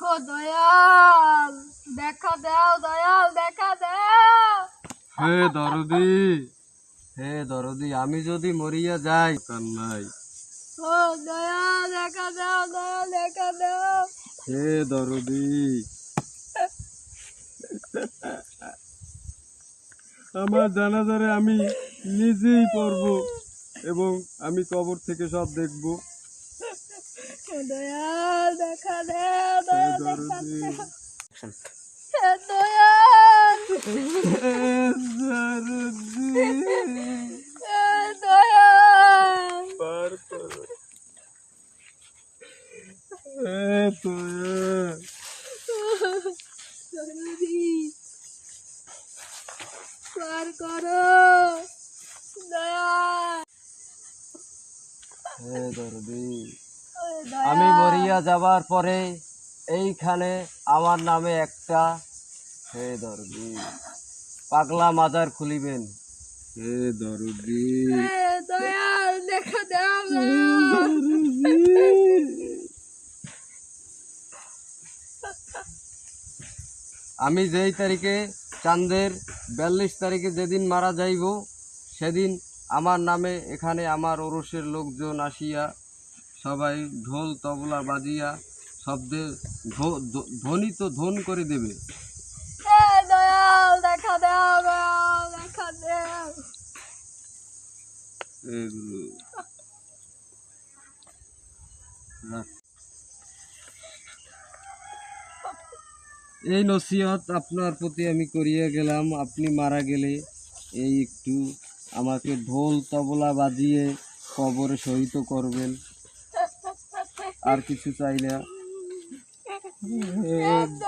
ও দয়াল দেখা দাও দয়াল দেখা দাও। হে দরদি হে দরদি আমি যদি মরিয়া যাই তার নাই। ও দয়াল দেখা দাও দয়াল দেখা দাও। হে দরদি। আমার জানাজারে আমি নিজেই পড়ব এবং আমি কবর থেকে সব দেখব। দয়াল দেখা দাও দয়াল দেখা দাও। হে দয়াল। দরদি দয়াল। পার করো। হে তোয়া পার করো। দয়াল। হে দরদি। আমি মরিয়া যাবার পরে এইখানে আমার নামে একটা হে দরদি পাগলা মাজার খুলিবেন। হে দরদি। দয়াল দেখা দাও আমি যেই তারিখে চাঁদের বিয়াল্লিশ তারিখে যেদিন মারা যাইব সেদিন আমার নামে এখানে আমার ওরসের লোকজন আসিয়া সবাই ঢোল তবলা বাজিয়া শব্দে ধ্বনিত ধন করে দেবে। দেখা দাও দেখা দাও। এগুলো এই নসিহত আপনার প্রতি আমি করিয়া গেলাম। আপনি মারা গেলে এই একটু আমাকে ঢোল তবলা বাজিয়ে কবরে সহিত করবেন। আর কিছু চাই না